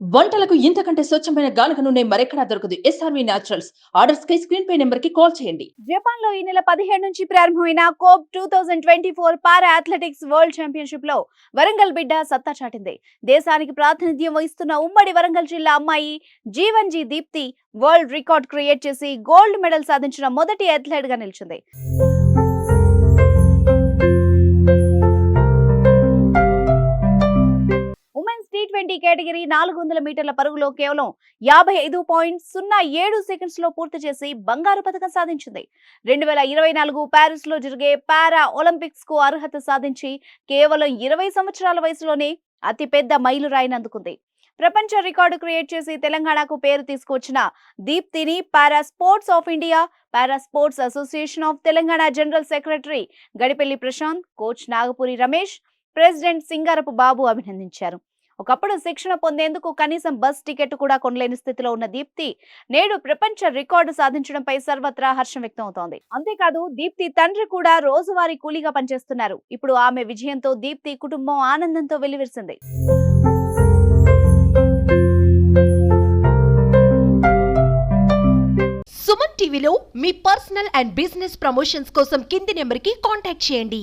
వంటలకు ఇంతకంటే స్వచ్ఛమైన గానుగ నూనె మరెక్కడా దొరకదు. ఎస్ఆర్వి న్యాచురల్స్ ఆర్డర్స్ కై స్క్రీన్ పే నెంబర్కి కాల్ చేయండి. జపాన్లో ఈ నెల పదిహేడు నుంచి ప్రారంభమైన Kobe two thousand twenty four para athletics world ఛాంపియన్షిప్లో Warangal బిడ్డ సత్తా చాటింది. దేశానికి ప్రాతినిధ్యం వహిస్తున్న ఉమ్మడి వరంగల్ జిల్లా అమ్మాయి Jeevan ji Deepthi world record create చేసి గోల్డ్ మెడల్ సాధించిన మొదటి అథ్లెట్గా నిలిచింది. ఉమెన్స్ కేటగిరీ నాలుగు వందల మీటర్ల పరుగులో కేవలం యాభై ఐదు పాయింట్ సున్నా ఏడు సెకండ్స్లో పూర్తి చేసి బంగారు పథకం సాధించింది. రెండు వేల ఇరవై నాలుగు ప్యారిస్లో జరిగే పారా ఒలింపిక్స్కు అర్హత సాధించి కేవలం ఇరవై సంవత్సరాల వయసులోనే అతిపెద్ద మైలురాయిని అందుకుంది ప్రపంచ రికార్డు క్రియేట్ చేసి తెలంగాణకు పేరు తీసుకొచ్చిన దీప్తిని para sports of India para sports association of Telangana general secretary Gadipelli Prashanth coach Nagapuri Ramesh president Singarapu Babu అభినందించారు. ఒకప్పుడు శిక్షణ పొందేందుకు కనీసం బస్ టికెట్ కూడా కొనలేని స్థితిలో ఉన్న దీప్తి నేడు ప్రపంచ రికార్డు సాధించడంపై సర్వత్రా హర్షం వ్యక్తం అవుతోంది అంతేకాదు దీప్తి తండ్రి కూడా రోజువారీ కూలీగా పనిచేస్తున్నారు. ఇప్పుడు ఆమె విజయంతో దీప్తి కుటుంబం ఆనందంతో వెలివిరిసింది. సుమన్ టీవీలో మీ పర్సనల్ అండ్ బిజినెస్ ప్రమోషన్స్ కోసం కింది నెంబర్కి కాంటాక్ట్ చేయండి.